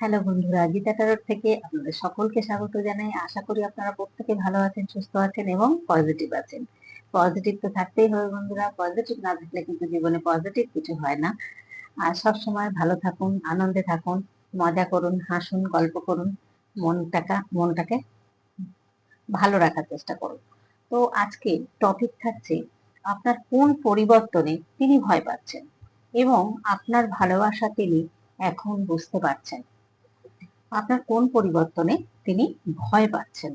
Hello বন্ধুরা, গীতা টারোর থেকে আপনাদের সকলকে স্বাগত জানাই। আশা করি আপনারা প্রত্যেকে ভালো আছেন, সুস্থ আছেন এবং পজিটিভ আছেন। পজিটিভ তো থাকতেই হবে বন্ধুরা পজিটিভ না থাকলে কিন্তু জীবনে পজিটিভ কিছু হয় না। আর সব সময় ভালো থাকুন, আনন্দে থাকুন, মজা করুন, হাসুন, গল্প করুন, মনটাকা, মনটাকে ভালো রাখার চেষ্টা করুন। তো আজকে টপিক থাকছে, আপনার কোন পরিবর্তনে তিনি ভয় পাচ্ছেন? এবং আপনার ভালোবাসা তিনি এখন বুঝতে পারছেন। আপনার কোন পরিবর্তনে তিনি ভয় পাচ্ছেন?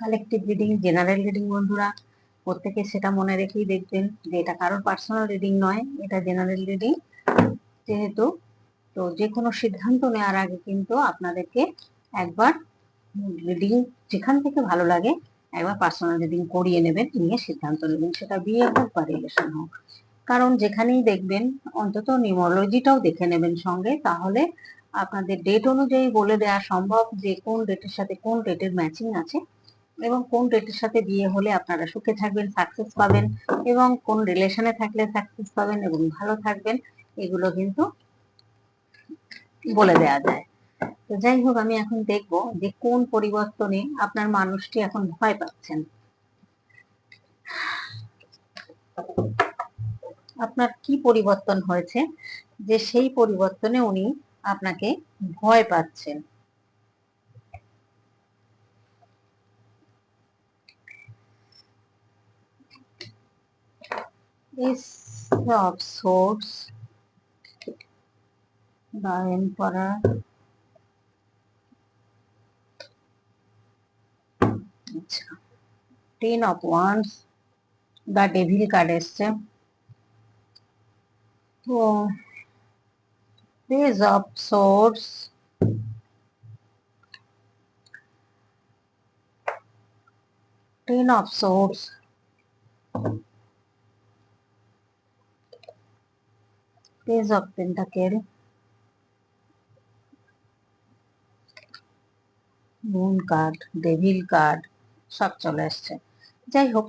কালেকটিভ রিডিং জেনারেল রিডিং বন্ধুরা। প্রত্যেকে সেটা মনে রেখেই দেখবেন যে এটা কারোর পার্সোনাল রিডিং নয়, এটা জেনারেল রিডিং যেহেতু, তো যে কোনো সিদ্ধান্ত নেওয়ার আগে কিন্তু আপনাদেরকে একবার রিডিং যেখান থেকে ভালো লাগে, একবার পার্সোনাল রিডিং করিয়ে নেবেন, নিয়ে সিদ্ধান্ত নেবেন। সেটা বিয়ে হোক বা রিলেশন হোক। কারণ যেখানেই দেখবেন, অন্তত নিউমোলজিটাও দেখে নেবেন সঙ্গে। তাহলে আপনাদের ডেট অনুযায়ী বলে দেওয়া সম্ভব যে কোন ডেটের সাথে কোন ডেটের ম্যাচিং আছে। এবং কোন ডেটের সাথে বিয়ে হলে আপনারা সুখে থাকবেন সাকসেস পাবেন এবং কোন রিলেশনে থাকলে সাকসেস পাবেন এবং ভালো থাকবেন, এগুলো কিন্তু বলে দেওয়া যায়। তো যাই হোক, আমি এখন দেখব যে কোন পরিবর্তনে আপনার মানুষটি এখন ভয় পাচ্ছেন। আপনার কি পরিবর্তন হয়েছে? যে সেই পরিবর্তনে উনি আপনাকে ভয় পাচ্ছেন। Ace of Swords, the Emperor, আচ্ছা ten of wands the devil card এসছে তো page of swords ten of swords page of pentacle moon card devil card সব চলে আসছে। যাই হোক।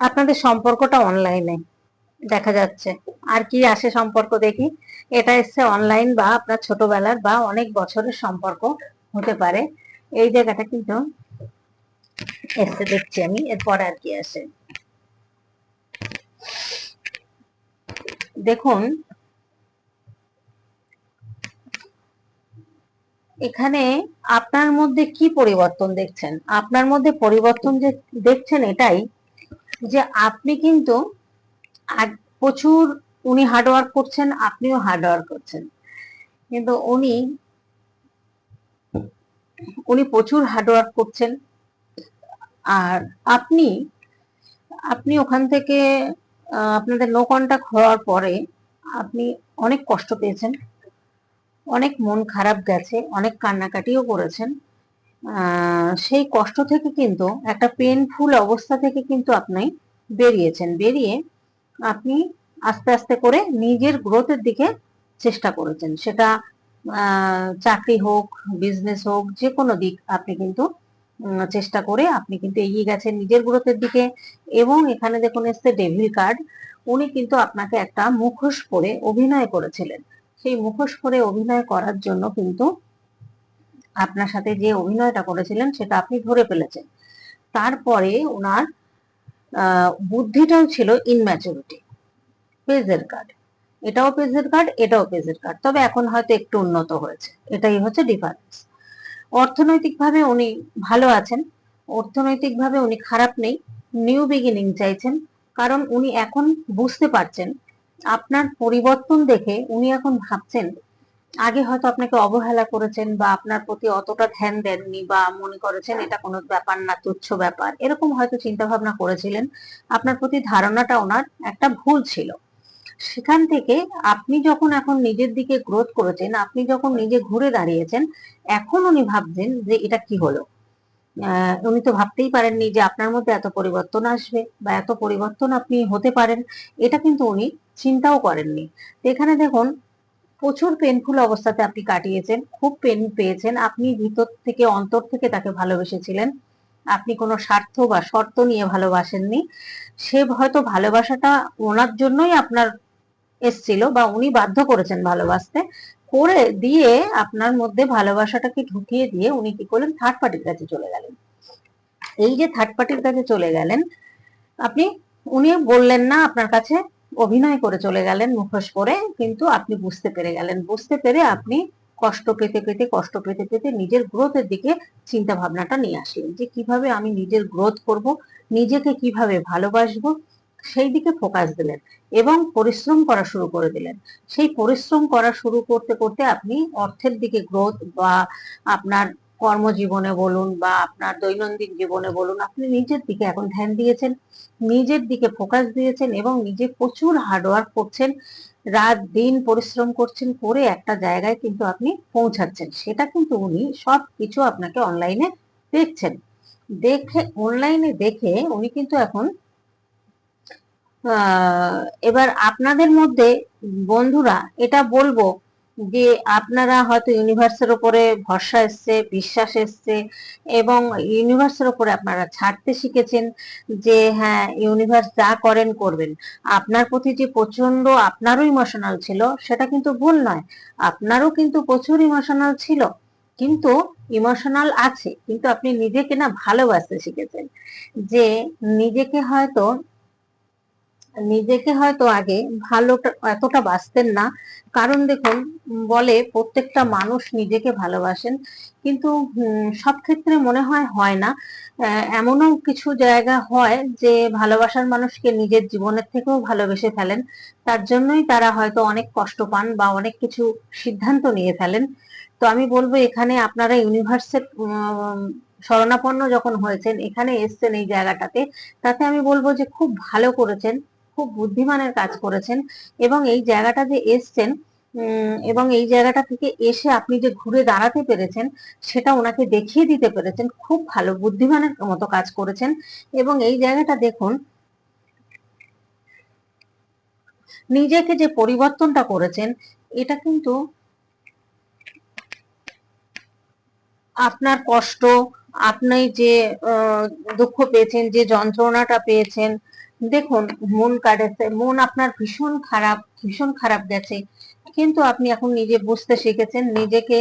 আপনাদের সম্পর্কটা অনলাইনে দেখা যাচ্ছে। আর কি আসে সম্পর্ক দেখি? এটা এসছে অনলাইন বা আপনার ছোটবেলার বা অনেক বছরের সম্পর্ক হতে পারে। এই জায়গাটা কিন্তু এসছে দেখছি আমি, এরপর আর কি আসে। দেখুন, এখানে আপনার মধ্যে কি পরিবর্তন দেখছেন? আপনার মধ্যে পরিবর্তন যে দেখছেন এটাই যে আপনি কিন্তু প্রচুর উনি হার্ডওয়ার্ক করছেন, আপনিও হার্ডওয়ার্ক করছেন। কিন্তু উনি উনি প্রচুর হার্ডওয়ার্ক করছেন। আর আপনি আপনি ওখান থেকে আপনাদের নো কন্ট্যাক্ট হওয়ার পরে আপনি অনেক কষ্ট পেয়েছেন, অনেক মন খারাপ গেছে, অনেক কান্নাকাটিও করেছেন। সেই কষ্ট থেকে কিন্তু, একটা পেনফুল অবস্থা থেকে কিন্তু আপনি বেরিয়েছেন। বেরিয়ে আপনি আস্তে আস্তে করে নিজের গ্রোথের দিকে চেষ্টা করেছেন। সেটা চাকরি হোক বিজনেস হোক যে কোনো দিক আপনি কিন্তু চেষ্টা করে আপনি কিন্তু এগিয়ে গেছেন নিজের গ্রোথের দিকে। এবং এখানে দেখুন এসছে ডেভিল কার্ড, উনি কিন্তু আপনাকে একটা মুখোশ পরে অভিনয় করেছিলেন। সেই মুখোশ পরে অভিনয় করার জন্য কিন্তু আপনার সাথে যে অভিনয়টা করেছিলেন, সেটা আপনি ধরে ফেলেছেন। তারপরে ওনার বুদ্ধিটাও ছিল ইনম্যাচুরিটি পেজের কার্ড এটাও পেজের কার্ড এটাও পেজের কার্ড তবে এখন হয়তো একটু উন্নত হয়েছে। এটাই হচ্ছে ডিফারেন্স অর্থনৈতিকভাবে উনি ভালো আছেন, অর্থনৈতিকভাবে উনি খারাপ নেই, নিউ বিগিনিং চাইছেন, কারণ উনি এখন বুঝতে পারছেন, আপনার পরিবর্তন দেখে উনি এখন ভাবছেন, আগে হয়তো আপনাকে অবহেলা করেছেন বা আপনার প্রতি অতটা ধ্যান দেননি বা মনে করেছেন এটা কোনো ব্যাপার না, তুচ্ছ ব্যাপার, এরকম হয়তো চিন্তা ভাবনা করেছিলেন, আপনার প্রতি ধারণাটা ওনার একটা ভুল ছিল। সেখান থেকে আপনি যখন এখন নিজের দিকে গ্রোথ করেছেন, আপনি যখন নিজে ঘুরে দাঁড়িয়েছেন, এখন উনি ভাবছেন যে এটা কি হলো? উনি তো ভাবতেই পারেননি যে আপনার মধ্যে এত পরিবর্তন আসবে বা এত পরিবর্তন আপনি হতে পারেন। এটা কিন্তু উনি চিন্তাও করেননি। তো এখানে দেখুন, প্রচুর পেনফুল অবস্থাতে আপনি কাটিয়েছেন, খুব পেন পেয়েছেন। আপনি ভিতর থেকে, অন্তর থেকে তাকে ভালোবেসেছিলেন। আপনি কোনো স্বার্থ বা শর্ত নিয়ে ভালোবাসেননি। সে হয়তো ভালোবাসাটা ওনার জন্যই আপনার এসছিল বা উনি বাধ্য করেছেন ভালোবাসতে, করে দিয়ে আপনার মধ্যে ভালোবাসাটাকে ঢুকিয়ে দিয়ে উনি কি করলেন থার্ড পার্টির কাছে চলে গেলেন। এই যে থার্ড পার্টির কাছে চলে গেলেন, আপনি, উনি বললেন না আপনার কাছে, অভিনয় করে চলে গেলেন মুখোশ করে কিন্তু আপনি বুঝতে পেরে গেলেন। বুঝতে পেরে আপনি কষ্ট পেতে পেতে, কষ্ট পেতে পেতে নিজের গ্রোথের দিকে চিন্তা ভাবনাটা নিয়ে আসলেন যে কীভাবে আমি নিজের গ্রোথ করব, নিজেকে কীভাবে ভালোবাসবো সেই দিকে ফোকাস দিলেন এবং পরিশ্রম করা শুরু করে দিলেন। সেই পরিশ্রম করা শুরু করতে করতে আপনি অর্থের দিকে গ্রোথ বা আপনার কর্মজীবনে বলুন বা আপনার দৈনন্দিন জীবনে বলুন, আপনি নিজের দিকে এখন ধ্যান দিয়েছেন, নিজের দিকে ফোকাস দিয়েছেন এবং নিজে প্রচুর হার্ডওয়ার্ক করছেন, রাত দিন পরিশ্রম করছেন করে একটা জায়গায় কিন্তু আপনি পৌঁছাচ্ছেন। সেটা কিন্তু উনি সব কিছু আপনাকে অনলাইনে দেখছেন। দেখে অনলাইনে দেখে উনি কিন্তু এখন এবার আপনাদের মধ্যে বন্ধুরা এটা বলব যে আপনারা হয়তো ইউনিভার্সের উপরে ভরসা এসছে, বিশ্বাস এসছে এবং ইউনিভার্সের উপরে আপনারা ছাড়তে শিখেছেন যে হ্যাঁ ইউনিভার্স যা করেন, করবেন। আপনার প্রতি যে প্রচণ্ড আপনারও ইমোশনাল ছিল, সেটা কিন্তু ভুল নয়। আপনারও কিন্তু প্রচুর ইমোশনাল ছিল। কিন্তু ইমোশনাল আছে। কিন্তু আপনি নিজেকে না ভালোবাসতে শিখেছেন। যে নিজেকে হয়তো নিজেকে হয়তো আগে ভালোটা, এতটা বাঁচতেন না। কারণ দেখুন, বলে প্রত্যেকটা মানুষ নিজেকে ভালোবাসেন। কিন্তু সব ক্ষেত্রে মনে হয় হয় না। এমনও কিছু জায়গা হয় যে ভালোবাসার মানুষকে নিজের জীবনের থেকেও ভালোবেসে ফেলেন। তার জন্যই তারা হয়তো অনেক কষ্ট পান বা অনেক কিছু সিদ্ধান্ত নিয়ে ফেলেন। তো আমি বলব, এখানে আপনারা ইউনিভার্সের শরণাপন্ন যখন হয়েছেন, এখানে এসছেন এই জায়গাটাতে, তাতে আমি বলব যে খুব ভালো করেছেন। খুব বুদ্ধিমানের কাজ করেছেন এবং এই জায়গাটা যে এসছেন এবং এই জায়গাটা থেকে এসে আপনি যে ঘুরে দাঁড়াতে পেরেছেন, সেটা ওনাকে দেখিয়ে দিতে পেরেছেন, খুব ভালো বুদ্ধিমানের মতো কাজ করেছেন। এবং এই জায়গাটা দেখুন, নিজেকে যে পরিবর্তনটা করেছেন, এটা কিন্তু আপনার কষ্ট, আপনি যে দুঃখ পেয়েছেন, যে যন্ত্রণাটা পেয়েছেন দেখুন, মন কাটেছে, মন আপনার ভীষণ খারাপ ভীষণ খারাপ গেছে। কিন্তু আপনি এখন নিজে বুঝতে শিখেছেন, নিজেকে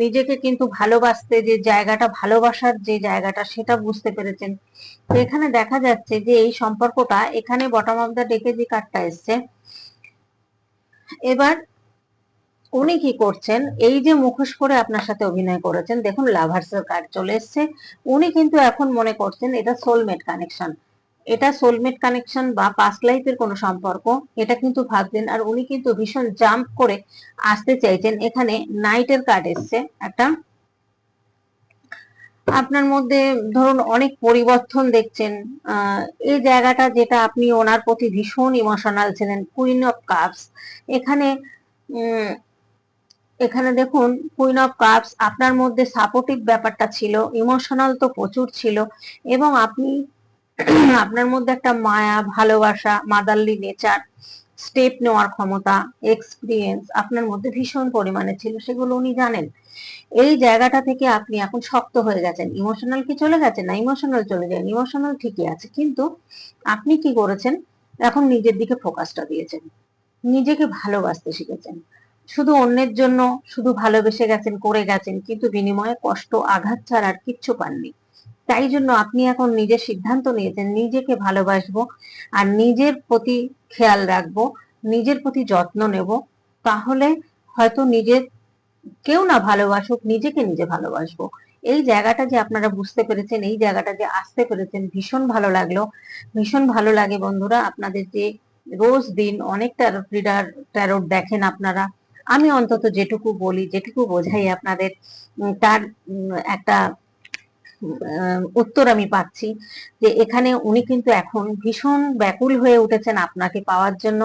নিজেকে কিন্তু ভালোবাসতে যে জায়গাটা, ভালোবাসার যে জায়গাটা, সেটা বুঝতে পেরেছেন। তো এখানে দেখা যাচ্ছে যে এই সম্পর্কটা এখানে বটম অফ দ্য ডেকে যে কার্ডটা এসছে, এবার উনি কি করছেন, এই যে মুখোশ করে আপনার সাথে অভিনয় করেছেন, দেখুন লাভার্সের কার্ড চলে এসছে। উনি কিন্তু এখন মনে করছেন, এটা সোলমেট কানেকশন এটা সোলমেট কানেকশন বা পাস্ট লাইফের কোনো সম্পর্ক, এটা কিন্তু ভাবছেন আর উনি কিন্তু ভীষণ জাম্প করে আসতে চাইছেন। এখানে নাইটের কার্ড এসছে একটা। আপনার মধ্যে ধরুন অনেক পরিবর্তন দেখছেন এই জায়গাটা যেটা আপনি ওনার প্রতি ভীষণ ইমোশনাল ছিলেন কুইন অফ কাপস এখানে এখানে দেখুন কুইন অফ কাপস আপনার মধ্যে সাপোর্টিভ ব্যাপারটা ছিল ইমোশনাল তো প্রচুর ছিল এবং আপনি আপনার মধ্যে একটা মায়া, ভালোবাসা, মাদারলি নেচার, স্টেপ নেওয়ার ক্ষমতা এক্সপিরিয়েন্স আপনার মধ্যে ভীষণ পরিমাণে ছিল, সেগুলো উনি জানেন। এই জায়গাটা থেকে আপনি এখন শক্ত হয়ে গেছেন। ইমোশনাল কি চলে গেছে না ইমোশনাল চলে যায়? ইমোশনাল ঠিকই আছে, কিন্তু আপনি কি করেছেন? এখন নিজের দিকে ফোকাসটা দিয়েছেন। নিজেকে ভালোবাসতে শিখেছেন। শুধু অন্যের জন্য শুধু ভালোবেসে গেছেন, করে গেছেন, কিন্তু বিনিময়ে কষ্ট, আঘাত ছাড়া আর কিচ্ছু পাননি। তাই জন্য আপনি এখন নিজের সিদ্ধান্ত নিয়েছেন, নিজেকে ভালোবাসবো আর নিজের প্রতি খেয়াল রাখব, নিজের প্রতি যত্ন নেব, তাহলে হয়তো নিজের কেউ না ভালোবাসুক, নিজেকে নিজে ভালোবাসবো। এই জায়গাটা যে আপনারা বুঝতে পেরেছেন, এই জায়গাটা যে আসতে পেরেছেন, ভীষণ ভালো লাগল। ভীষণ ভালো লাগে বন্ধুরা আপনাদের যে রোজ দিন অনেক রিডার ট্যারোট দেখেন আপনারা। আমি অন্তত যেটুকু বলি, যেটুকু বোঝাই আপনাদের তার একটা উত্তর আমি পাচ্ছি যে এখানে উনি কিন্তু এখন ভীষণ ব্যাকুল হয়ে উঠেছেন আপনাকে পাওয়ার জন্য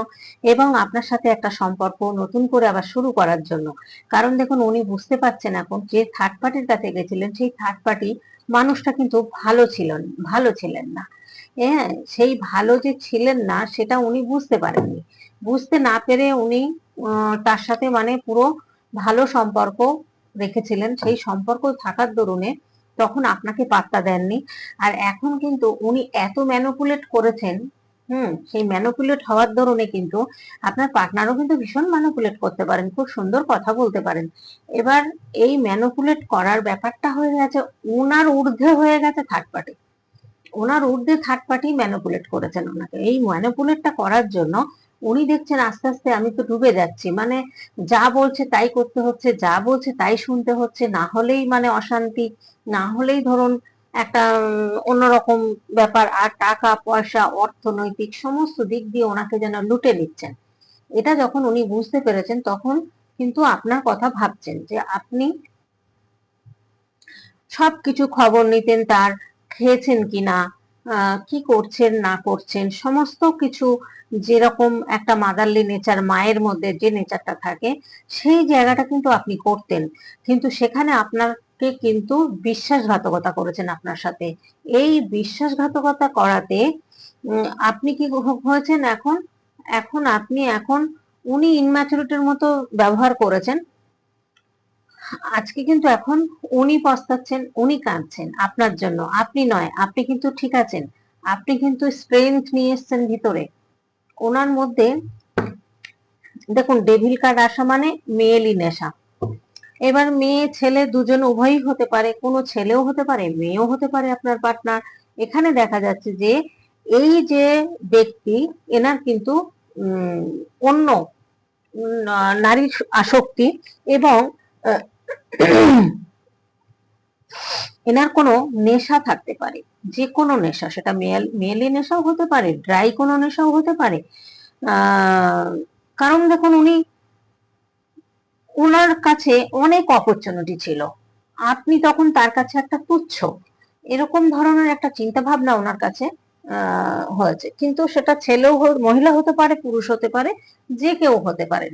এবং আপনার সাথে একটা সম্পর্ক নতুন করে আবার শুরু করার জন্য। কারণ দেখুন, উনি বুঝতে পারছেন এখন যে থার্ড পার্টির কাছে গেছিলেন, সেই থার্ড পার্টি মানুষটা কিন্তু ভালো ছিলেন ভালো ছিলেন না। হ্যাঁ সেই ভালো যে ছিলেন না, সেটা উনি বুঝতে পারেননি। বুঝতে না পেরে উনি তার সাথে মানে পুরো ভালো সম্পর্ক রেখেছিলেন। সেই সম্পর্ক থাকার দরুনে তখন আপনাকে পাত্তা দেননি। আর এখন কিন্তু উনি এত ম্যানুপুলেট করেছেন, হুম, সেই ম্যানুপুলেট হওয়ার দরুনে কিন্তু আপনার পার্টনারও কিন্তু ভীষণ ম্যানুপুলেট করতে পারেন, খুব সুন্দর কথা বলতে পারেন। এবার এই ম্যানুপুলেট করার ব্যাপারটা হয়ে গেছে ওনার ঊর্ধ্বে হয়ে গেছে থার্ড পার্টি ওনার ঊর্ধ্বে থার্ড পার্টি ম্যানুপুলেট করেছেন ওনাকে এই ম্যানুপুলেটটা করার জন্য উনি দেখছেন আস্তে আস্তে আমি তো ডুবে যাচ্ছি। মানে যা বলছে তাই করতে হচ্ছে, যা বলছে তাই শুনতে হচ্ছে। না হলেই মানে অশান্তি, না হলেই ধরুন একটা অন্যরকম ব্যাপার আর টাকা, পয়সা, অর্থনৈতিক সমস্ত দিক দিয়ে ওনাকে যেন লুটে নিচ্ছেন। এটা যখন উনি বুঝতে পেরেছেন তখন কিন্তু আপনার কথা ভাবছেন যে আপনি সবকিছু খবর নিতেন তার, খেয়েছেন কিনা কি করছেন, না করছেন, সমস্ত কিছু যেরকম একটা মাদারলি নেচার মায়ের মধ্যে যে নেচারটা থাকে, সেই জায়গাটা কিন্তু আপনি করতেন। কিন্তু সেখানে আপনাকে কিন্তু বিশ্বাসঘাতকতা করেছেন আপনার সাথে। এই বিশ্বাসঘাতকতা করাতে আপনি কি হয়েছেন এখন? এখন আপনি এখন উনি ইনম্যাচুরিটির মতো ব্যবহার করেছেন। আজকে কিন্তু এখন উনি পস্তাচ্ছেন, উনি কাঁদছেন আপনার জন্য। আপনি নয়, আপনি কিন্তু ঠিক আছেন। আপনি কিন্তু স্ট্রেংথ নিয়ে এসেছেন ভিতরে। ওনার মধ্যে দেখুন ডেভিল কার্ড আসা মানে মেয়েলি নেশা। এবার মেয়ে, ছেলে দুজন উভয়ই হতে পারে, কোনো ছেলেও হতে পারে, মেয়েও হতে পারে আপনার পার্টনার এখানে দেখা যাচ্ছে যে এই যে ব্যক্তি, এনার কিন্তু অন্য নারীর আসক্তি এবং এনার কোনো নেশা থাকতে পারে যে কোনো নেশা, সেটা মেল নেশাও হতে পারে, ড্রাই কোনো নেশাও হতে পারে। কারণ দেখুন উনি ওনার কাছে অনেক অপরচুনিটি ছিল। আপনি তখন তার কাছে একটা তুচ্ছ, এরকম ধরনের একটা চিন্তা ভাবনা ওনার কাছে হয়েছে। কিন্তু সেটা ছেলেও মহিলা হতে পারে, পুরুষ হতে পারে, যে কেউ হতে পারেন।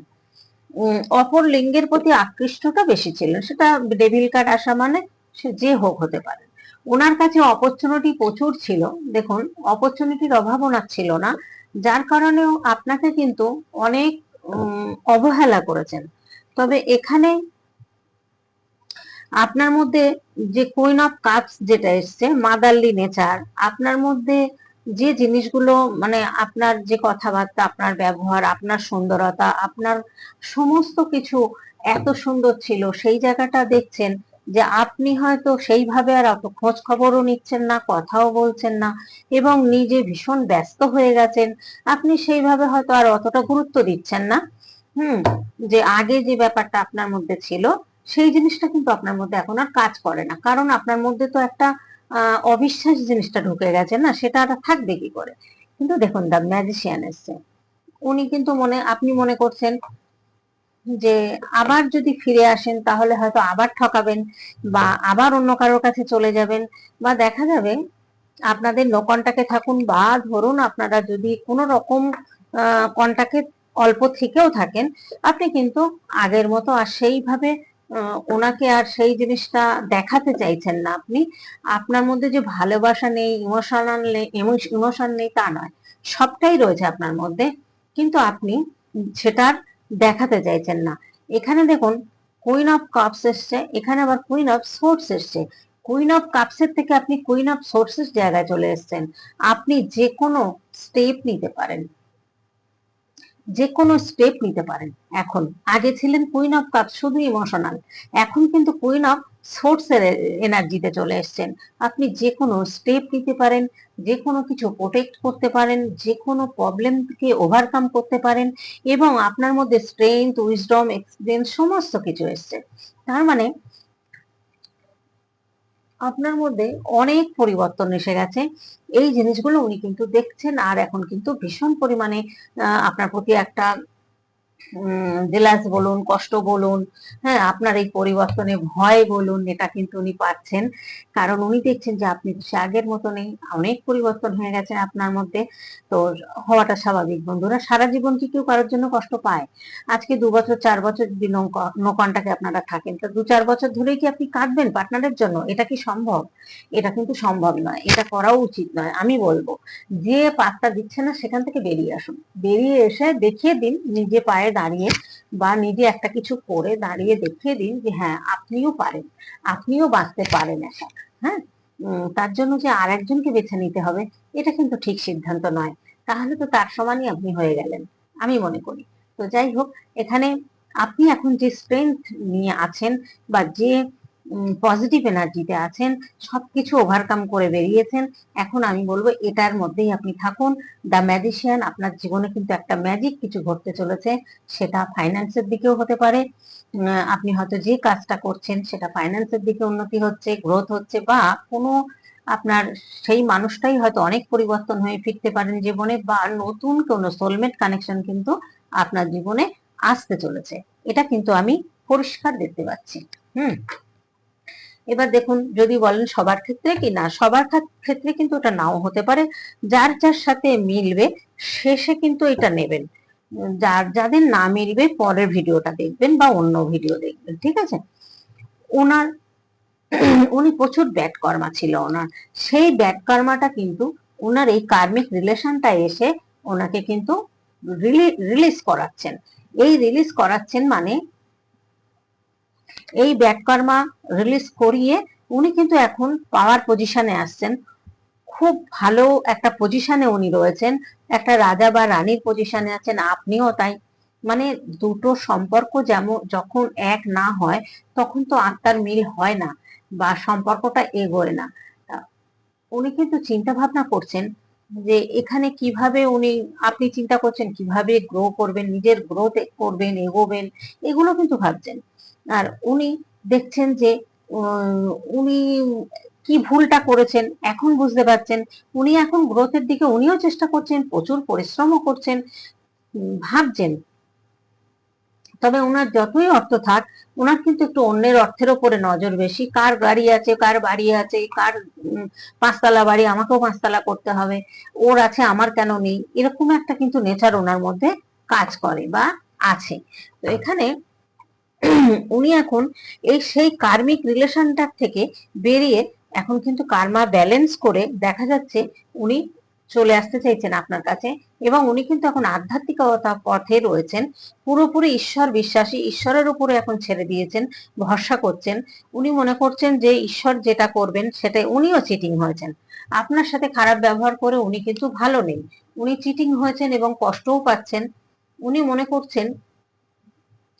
অপর লিঙ্গের প্রতি আকৃষ্টটা বেশি ছিল। সেটা ডেভিল কার্ড আসা মানে সে যে হোক হতে পারে। ওনার কাছে অপরচুনিটি প্রচুর ছিল। দেখুন অপরচুনিটির অভাব ওনার ছিল না। যার কারণেও আপনাকে কিন্তু অনেক অবহেলা করেছেন। তবে এখানে আপনার মধ্যে যে কুইন অফ কাপস যেটা এসছে মাদারলি নেচার আপনার মধ্যে যে জিনিসগুলো মানে আপনার যে কথাবার্তা, আপনার ব্যবহার, আপনার সুন্দরতা, আপনার সমস্ত কিছু এত সুন্দর ছিল, সেই জায়গাটা দেখছেন যে আপনি হয়তো সেইভাবে আর অত খোঁজ খবরও নিচ্ছেন না, কথাও বলছেন না এবং নিজে ভীষণ ব্যস্ত হয়ে গেছেন। আপনি সেইভাবে হয়তো আর অতটা গুরুত্ব দিচ্ছেন না। হুম, যে আগে যে ব্যাপারটা আপনার মধ্যে ছিল, সেই জিনিসটা কিন্তু আপনার মধ্যে এখন আর কাজ করে না। কারণ আপনার মধ্যে তো একটা অবিশ্বাস জিনিসটা ঢুকে গেছে না, সেটা আর থাকবে কি করে? কিন্তু দেখুন দা ম্যাজিশিয়ান এসছে উনি কিন্তু মনে, আপনি মনে করছেন যে আবার যদি ফিরে আসেন, তাহলে হয়তো আবার ঠকাবেন বা আবার অন্য কারোর কাছে চলে যাবেন বা দেখা যাবে আপনাদের নো কন্টাক্টে থাকুন বা ধরুন আপনারা যদি কোনো রকম কন্টাক্টে অল্প থেকেও থাকেন, আপনি কিন্তু আগের মতো আর সেইভাবে ওনাকে আর সেই জিনিসটা দেখাতে চাইছেন না আপনি। আপনার মধ্যে যে ভালোবাসা নেই, ইমোশনাল নেই ইমোশন নেই তা নয়, সবটাই রয়েছে আপনার মধ্যে। কিন্তু আপনি সেটার দেখাতে চাইছেন না। এখানে দেখুন কুইন অফ কাপস এসছে, এখানে আবার কুইন অফ সোর্স এসছে। কুইন অফ কাপসের থেকে আপনি কুইন অফ সোর্সেস জায়গায় চলে এসেছেন। আপনি যে কোনো স্টেপ নিতে পারেন। যে কোনো স্টেপ নিতে পারেন। এখন, আগে ছিলেন কুইন অফ কাপ শুধু ইমোশনাল এখন কিন্তু কুইন অফ সোর্সের এনার্জিতে চলে এসেছেন। আপনি যে কোনো স্টেপ নিতে পারেন যে কোনো কিছু প্রোটেক্ট করতে পারেন যে কোনো প্রবলেমকে ওভারকাম করতে পারেন, এবং আপনার মধ্যে স্ট্রেংথ উইজডম এক্সপিরিয়েন্স সমস্ত কিছু এসছে। তার মানে আপনার মধ্যে অনেক পরিবর্তন এসে গেছে। এই জিনিসগুলো উনি কিন্তু দেখছেন আর এখন কিন্তু ভীষণ পরিমাণে আপনার প্রতি একটা জেলাস বলুন, কষ্ট বলুন হ্যাঁ আপনার এই পরিবর্তনে ভয় বলুন, এটা কিন্তু উনি পাচ্ছেন কারণ উনি দেখছেন যে আপনি সে আগের মতো নেই অনেক পরিবর্তন হয়ে গেছে আপনার মধ্যে, তো হওয়াটা স্বাভাবিক। বন্ধুরা, সারা জীবন কি কেউ কারোর জন্য কষ্ট পায়? আজকে দু বছর, চার বছর যদি নো আপনারা থাকেন, তো দু, চার বছর ধরেই কি আপনি কাটবেন পার্টনারের জন্য? এটা কি সম্ভব? এটা কিন্তু সম্ভব নয়, এটা করাও উচিত নয়, আমি বলব। যে পাত্তা দিচ্ছে না, সেখান থেকে বেরিয়ে আসুন। বেরিয়ে এসে দেখিয়ে দিন, নিজে পায়ে দাঁড়িয়ে বা নিজে একটা কিছু করে দাঁড়িয়ে দেখিয়ে দিন যে হ্যাঁ আপনিও পারেন, আপনিও বাঁচতে পারেন একা হ্যাঁ? তার জন্য যে আর একজনকে বেছে নিতে হবে, এটা কিন্তু ঠিক সিদ্ধান্ত নয়। তাহলে তো তার সমানই আপনি হয়ে গেলেন, আমি মনে করি। তো যাই হোক, এখানে আপনি এখন যে স্ট্রেংথ নিয়ে আছেন বা যে পজিটিভ এনার্জিতে আছেন, সবকিছু ওভারকাম করে বেরিয়েছেন। এখন আমি বলব, এটার মধ্যেই আপনি থাকুন। দ্য ম্যাজিশিয়ান আপনার জীবনে কিন্তু একটা ম্যাজিক কিছু ঘটতে চলেছে, সেটা ফাইন্যান্সের দিকেও হতে পারে। আপনি হয়তো যে কাজটা করছেন, সেটা ফাইন্যান্সের দিকে উন্নতি হচ্ছে গ্রোথ হচ্ছে, বা কোনো আপনার সেই মানুষটাই হয়তো অনেক পরিবর্তন হয়ে ফিরতে পারেন জীবনে, বা নতুন কোনো সোলমেট কানেকশন কিন্তু আপনার জীবনে আসতে চলেছে। এটা কিন্তু আমি পরিষ্কার দেখতে পাচ্ছি। হুম? এবার দেখুন, যদি বলেন সবার ক্ষেত্রে কি না, সবার ক্ষেত্রে কিন্তু ওটা নাও হতে পারে। যার যার সাথে মিলবে, শেষে কিন্তু এটা নেবেন। যার যাদের না মিলবে, পরের ভিডিওটা দেখবেন বা অন্য ভিডিও দেখবেন, ঠিক আছে? ওনার, উনি প্রচুর ব্যাড কর্মা ছিল ওনার। সেই ব্যাড কর্মাটা কিন্তু ওনার এই কার্মিক রিলেশনটা এসে ওনাকে কিন্তু রিলিজ করাচ্ছেন। এই রিলিজ করাচ্ছেন মানে এই ব্যাককর্মা রিলিজ করিয়ে উনি কিন্তু এখন পাওয়ার পজিশনে আসছেন। খুব ভালো একটা পজিশনে উনি রয়েছেন। একটা রাজা বা রানীর পজিশনে আছেন, আপনিও তাই। মানে দুটো সম্পর্ক যেমন যখন এক না হয়, তখন তো আত্মার মিল হয় না বা সম্পর্কটা এগোয় না। উনি কিন্তু চিন্তা ভাবনা করছেন যে এখানে কীভাবে উনি, আপনি চিন্তা করছেন কীভাবে গ্রো করবেন, নিজের গ্রোথ করবেন, এগোবেন, এগুলো কিন্তু ভাবছেন। আর উনি দেখছেন যে উনি কি ভুলটা করেছেন, এখন বুঝতে পারছেন। উনি এখন গ্রোথের দিকে উনিও চেষ্টা করছেন, প্রচুর পরিশ্রমও করছেন ভাবছেন। তবে ওনার যতই অর্থ থাক ওনার কিন্তু একটু অন্যের অর্থের ওপরে নজর বেশি। কার গাড়ি আছে, কার বাড়ি আছে, কার পাঁচতলা বাড়ি, আমাকেও পাঁচতলা করতে হবে, ওর আছে, আমার কেন নেই, এরকম একটা কিন্তু নেচার ওনার মধ্যে কাজ করে বা আছে। তো এখানে উনি এখন এই সেই কার্মিক রিলেশনটার থেকে বেরিয়ে এখন কিন্তু কার্মা ব্যালেন্স করে দেখা যাচ্ছে উনি চলে আসতে চাইছেন আপনার কাছে এবং উনি কিন্তু এখন আধ্যাত্মিকতা পথে রয়েছেন। পুরোপুরি ঈশ্বর বিশ্বাসী, ঈশ্বরের উপরে এখন ছেড়ে দিয়েছেন, ভরসা করছেন। উনি মনে করছেন যে ঈশ্বর যেটা করবেন সেটাই উনিও চিটিং হয়েছেন। আপনার সাথে খারাপ ব্যবহার করে উনি কিন্তু ভালো নেই। উনি চিটিং হয়েছেন এবং কষ্টও পাচ্ছেন। উনি মনে করছেন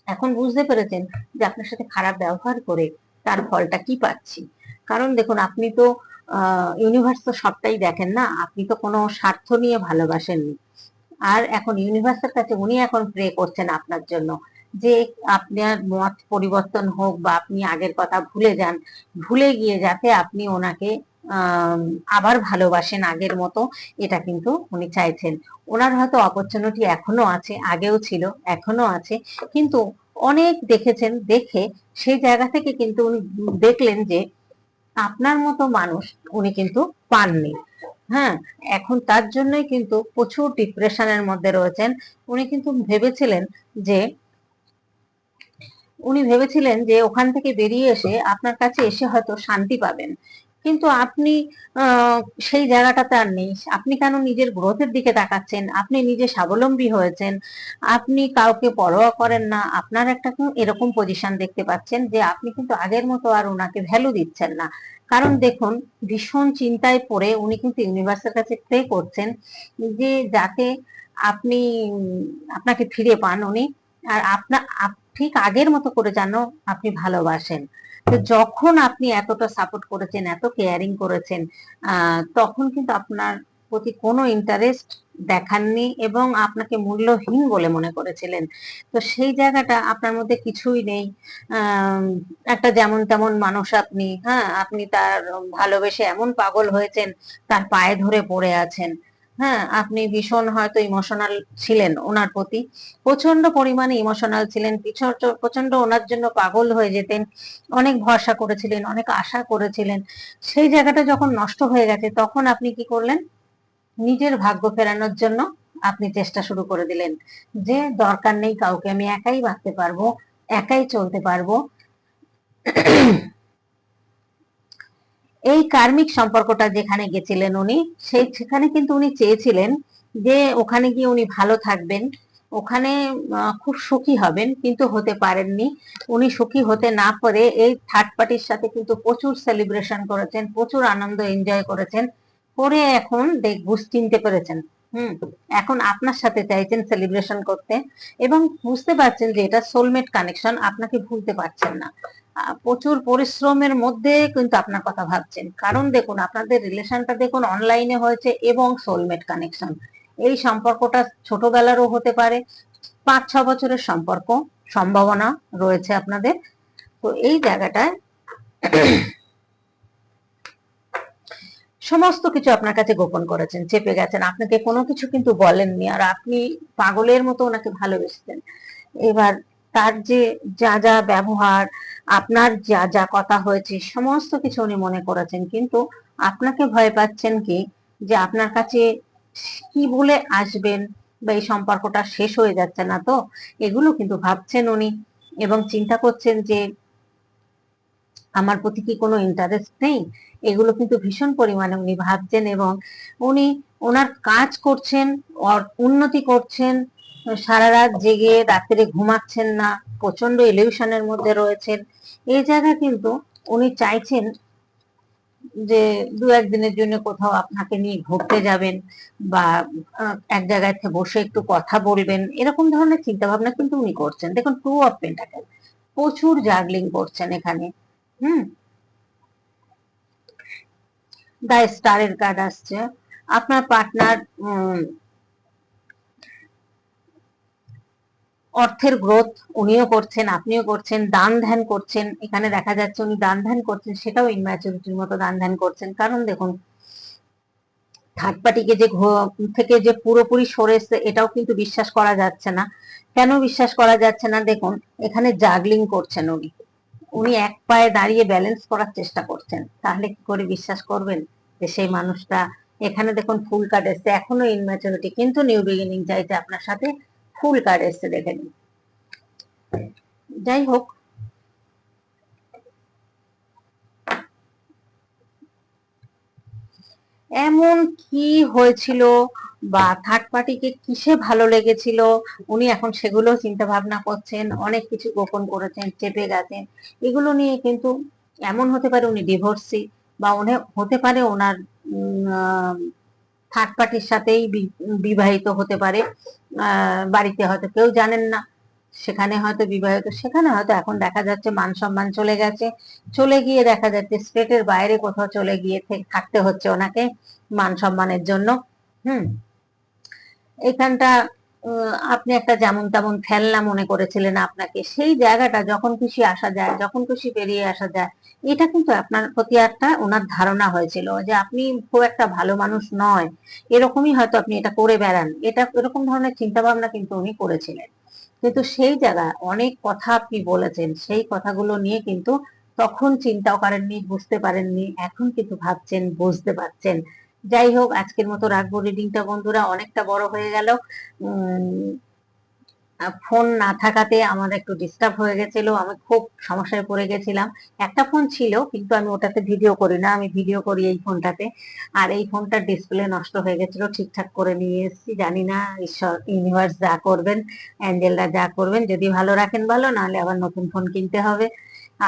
এখন বুঝতে পেরেছেন যে আপনার সাথে খারাপ ব্যবহার করে তার ফলটা কি পাচ্ছি? কারণ দেখুন, আপনি তো ইউনিভার্স তো সবটাই দেখেন না, আপনি তো কোনো স্বার্থ নিয়ে ভালোবাসেননি। আর এখন ইউনিভার্সের কাছে উনি এখন প্রে করছেন আপনার জন্য যে আপনার মত পরিবর্তন হোক বা আপনি আগের কথা ভুলে যান, ভুলে গিয়ে যাতে আপনি ওনাকে আবার ভালোবাসেন আগের মতো, এটা কিন্তু উনি চাইছেন। ওনার হয়তো অপরচুনিটি এখনও আছে, আগেও ছিল, এখনও আছে, কিন্তু অনেক দেখেছেন, দেখে সেই জায়গা থেকে কিন্তু উনি দেখলেন যে আপনার মতো মানুষ উনি কিন্তু পাননি। হ্যাঁ এখন তার জন্যই কিন্তু প্রচুর ডিপ্রেশনের মধ্যে রয়েছেন। উনি কিন্তু ভেবেছিলেন যে, উনি ভেবেছিলেন যে ওখান থেকে বেরিয়ে এসে আপনার কাছে এসে হয়তো শান্তি পাবেন। কিন্তু আপনি সেই জায়গাটাতে আর নেই। আপনি কেন নিজের গ্রোথের দিকে তাকাচ্ছেন? আপনি নিজে স্বাবলম্বী হয়েছেন। আপনি কাউকে পরোয়া করেন না। আপনার একটা এরকম পজিশন দেখতে পাচ্ছেন যে আপনি কিন্তু আগের মতো আর ওনাকে ভ্যালু দিচ্ছেন না। কারণ দেখুন, ভীষণ চিন্তায় পড়ে উনি কিন্তু ইউনিভার্সের কাছে প্রে করছেন যে যাতে আপনি, আপনাকে ফিরে পান উনি। আর আপনার ঠিক আগের মতো করে যেন আপনি ভালোবাসেন। তো যখন আপনি এতটা সাপোর্ট করেছেন, এত কেয়ারিং করেছেন তখন কিন্তু আপনার প্রতি কোনো ইন্টারেস্ট দেখাননি এবং আপনাকে মূল্যহীন বলে মনে করেছিলেন। তো সেই জায়গাটা আপনার মধ্যে কিছুই নেই। একটা যেমন তেমন মানুষ আপনি হ্যাঁ আপনি তার ভালোবেসে এমন পাগল হয়েছেন, তার পায়ে ধরে পড়ে আছেন। হ্যাঁ আপনি ভীষণ হয়তো ইমোশনাল ছিলেন ওনার প্রতি। প্রচণ্ড পরিমাণে ইমোশনাল ছিলেন প্রচণ্ড ওনার জন্য পাগল হয়ে যেতেন, অনেক ভরসা করেছিলেন, অনেক আশা করেছিলেন। সেই জায়গাটা যখন নষ্ট হয়ে গেছে, তখন আপনি কি করলেন? নিজের ভাগ্য ফেরানোর জন্য আপনি চেষ্টা শুরু করে দিলেন। যে দরকার নেই কাউকে আমি একাই বাঁচতে পারব, একাই চলতে পারব। এই কার্মিক সম্পর্কটা যেখানে গেছিলেন উনি সেই সেখানে কিন্তু উনি চেয়েছিলেন যে ওখানে গিয়ে উনি ভালো থাকবেন। ওখানে খুব সুখী হবেন, কিন্তু হতে পারেননি। উনি সুখী হতে না পারে এই থার্ড পার্টির সাথে কিন্তু প্রচুর সেলিব্রেশন করেছেন, প্রচুর আনন্দ এনজয় করেছেন, করে এখন দেখ বুঝ চিনতে পেরেছেন। হুম, এখন আপনার সাথে চাইছেন সেলিব্রেশন করতে এবং বুঝতে পারছেন যে এটা সোলমেট কানেকশন আপনাকে ভুলতে পারছেন না। প্রচুর পরিশ্রমের মধ্যে কিন্তু আপনার কথা ভাবছেন। কারণ দেখুন, আপনাদের রিলেশনটা দেখুন অনলাইনে হয়েছে এবং সোলমেট কানেকশন এই সম্পর্কটা ছোটবেলারও হতে পারে, পাঁচ, ছ বছরের সম্পর্ক সম্ভাবনা রয়েছে আপনাদের। তো এই জায়গাটায় সমস্ত কিছু আপনার কাছে গোপন করেছেন, চেপে গেছেন। আপনাকে কোনো কিছু কিন্তু বলেননি, আর আপনি পাগলের মতো ওনাকে ভালোবেসেছেন। এবার তার যে যা যা ব্যবহার, আপনার যা যা কথা হয়েছে, সমস্ত কিছু উনি মনে করেছেন। কিন্তু আপনাকে ভয় পাচ্ছেন কি? যে আপনার কাছে কি বলে আসবেন বা এই সম্পর্কটা শেষ হয়ে যাচ্ছে না তো? এগুলো কিন্তু ভাবছেন উনি এবং চিন্তা করছেন যে আমার প্রতি কি কোনো ইন্টারেস্ট নেই? এগুলো কিন্তু ভীষণ পরিমাণে উনি ভাবছেন এবং উনি ওনার কাজ করছেন উন্নতি করছেন সারা রাত জেগে রাত্রে ঘুমাচ্ছেন না প্রচণ্ড ইলিউশনের মধ্যে রয়েছেন। এই জায়গা কিন্তু উনি চাইছেন যে দু একদিনের জন্য কোথাও আপনাকে নিয়ে ঘুরতে যাবেন বা এক জায়গায় বসে একটু কথা বলবেন। এরকম ধরনের চিন্তা ভাবনা কিন্তু উনি করছেন। দেখুন, টু অফ পেন্টাকেল, প্রচুর জাগলিং করছেন এখানে। হুম? দা স্টারের কার্ড আসছে। আপনার পার্টনার অর্থের গ্রোথ উনিও করছেন, আপনিও করছেন, দান ধ্যান করছেন, এখানে দেখা যাচ্ছে উনি দান ধ্যান করছেন, সেটাও ইনম্যাচুরিটির মতো দান ধ্যান করছেন। কারণ দেখুন থার্ড পার্টিকে যে থেকে যে পুরোপুরি সরে এসছে, এটাও কিন্তু বিশ্বাস করা যাচ্ছে না। কেন বিশ্বাস করা যাচ্ছে না? দেখুন, এখানে জাগলিং করছেন উনি। উনি এক পায়ে দাঁড়িয়ে ব্যালেন্স করার চেষ্টা করছেন। তাহলে কি করে বিশ্বাস করবেন যে সেই মানুষটা? এখানে দেখুন, ফুল কার্ড এসছে, এখনও ইনম্যাচুরিটি কিন্তু নিউ বিগিনিং চাইছে আপনার সাথে ফুল কার্ড এসছে দেখে নিন। যাই হোক। এমন কি হয়েছিল বা থার্ড পার্টিকে কিসে ভালো লেগেছিল? উনি এখন সেগুলো চিন্তা ভাবনা করছেন, অনেক কিছু গোপন করেছেন, চেপে গেছেন। এগুলো নিয়ে কিন্তু এমন হতে পারে উনি ডিভোর্সি বা উনি, হতে পারে ওনার থার্ড পার্টির সাথেই বিবাহিত হতে পারে। বাড়িতে হয়তো কেউ জানেন না। সেখানে হয়তো বিবাহিত, সেখানে হয়তো এখন দেখা যাচ্ছে মান সম্মান চলে গেছে। চলে গিয়ে দেখা যাচ্ছে স্টেটের বাইরে কোথাও চলে গিয়ে থাকতে হচ্ছে ওনাকে মান সম্মানের জন্য। হুম। এখানটা আপনি একটা যেমন তেমন খেলনা মনে করেছিলেন আপনাকে, সেই জায়গাটা যখন খুশি আসা যায়, যখন খুশি বেরিয়ে আসা যায়, এটা কিন্তু আপনার প্রতি একটা ওনার ধারণা হয়েছিল যে আপনি খুব একটা ভালো মানুষ নয়। এরকমই হয়তো আপনি এটা করে বেড়ান। এটা এরকম ধরনের চিন্তা ভাবনা কিন্তু উনি করেছিলেন। কিন্তু সেই জায়গায় অনেক কথা আপনি বলেছেন, সেই কথাগুলো নিয়ে কিন্তু তখন চিন্তাও করেননি, বুঝতে পারেননি, এখন কিন্তু ভাবছেন, বুঝতে পারছেন। যাই হোক, আজকের মতো রাখব। রিডিংটা বন্ধুরা অনেকটা বড় হয়ে গেল। ফোন না থাকাতে আমার একটু ডিস্টার্ব হয়ে গেছিল। আমি খুব সমস্যায় পড়ে গেছিলাম। একটা ফোন ছিল, কিন্তু আমি ওটাতে ভিডিও করি না। আমি ভিডিও করি এই ফোনটাতে আর এই ফোনটার ডিসপ্লে নষ্ট হয়ে গেছিল। ঠিকঠাক করে নিয়ে এসেছি। জানি না, ঈশ্বর ইউনিভার্স যা করবেন অ্যাঞ্জেলরা যা করবেন। যদি ভালো রাখেন ভালো, নাহলে আবার নতুন ফোন কিনতে হবে।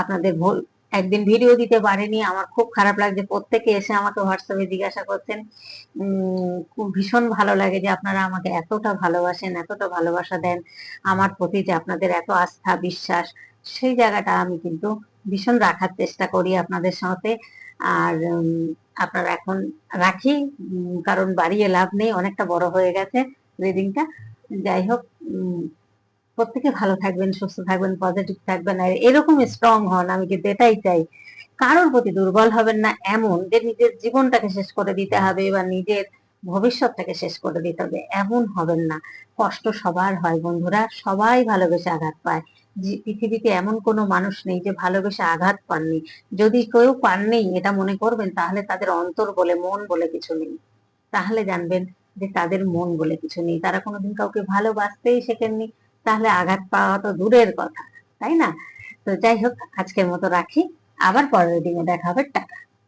আপনাদের ভুল একদিন ভিডিও দিতে পারিনি। আমার খুব খারাপ লাগছে। প্রত্যেকে এসে আমাকে হোয়াটসঅ্যাপে জিজ্ঞাসা করছেন ভীষণ ভালো লাগে যে আপনারা আমাকে এতটা ভালোবাসেন, এতটা ভালোবাসা দেন। আমার প্রতি যে আপনাদের এত আস্থা, বিশ্বাস, সেই জায়গাটা আমি কিন্তু ভীষণ রাখার চেষ্টা করি আপনাদের সাথে। আর আপনারা এখন রাখি কারণ বাড়িয়ে লাভ নেই, অনেকটা বড় হয়ে গেছে রিডিংটা। যাই হোক প্রত্যেকে ভালো থাকবেন, সুস্থ থাকবেন পজিটিভ থাকবেন, আর এরকম স্ট্রং হন, আমি কিন্তু এটাই চাই। কারোর প্রতি দুর্বল হবেন না এমন যে নিজের জীবনটাকে শেষ করে দিতে হবে বা নিজের ভবিষ্যৎটাকে শেষ করে দিতে হবে, এমন হবেন না। কষ্ট সবার হয়, বন্ধুরা, সবাই ভালোবেসে আঘাত পায়। পৃথিবীতে এমন কোনো মানুষ নেই যে ভালোবেসে আঘাত পাননি। যদি কেউ পাননি, এটা মনে করবেন, তাহলে তাদের অন্তর বলে, মন বলে কিছু নেই। তাহলে জানবেন যে তাদের মন বলে কিছু নেই। তারা কোনোদিন কাউকে ভালোবাসতেই শেখেননি। তাহলে আঘাত পাওয়া তো দূরের কথা, তাই না? তো যাই হোক, আজকের মতো রাখি। আবার পরের দিনে দেখা হবে। টাকা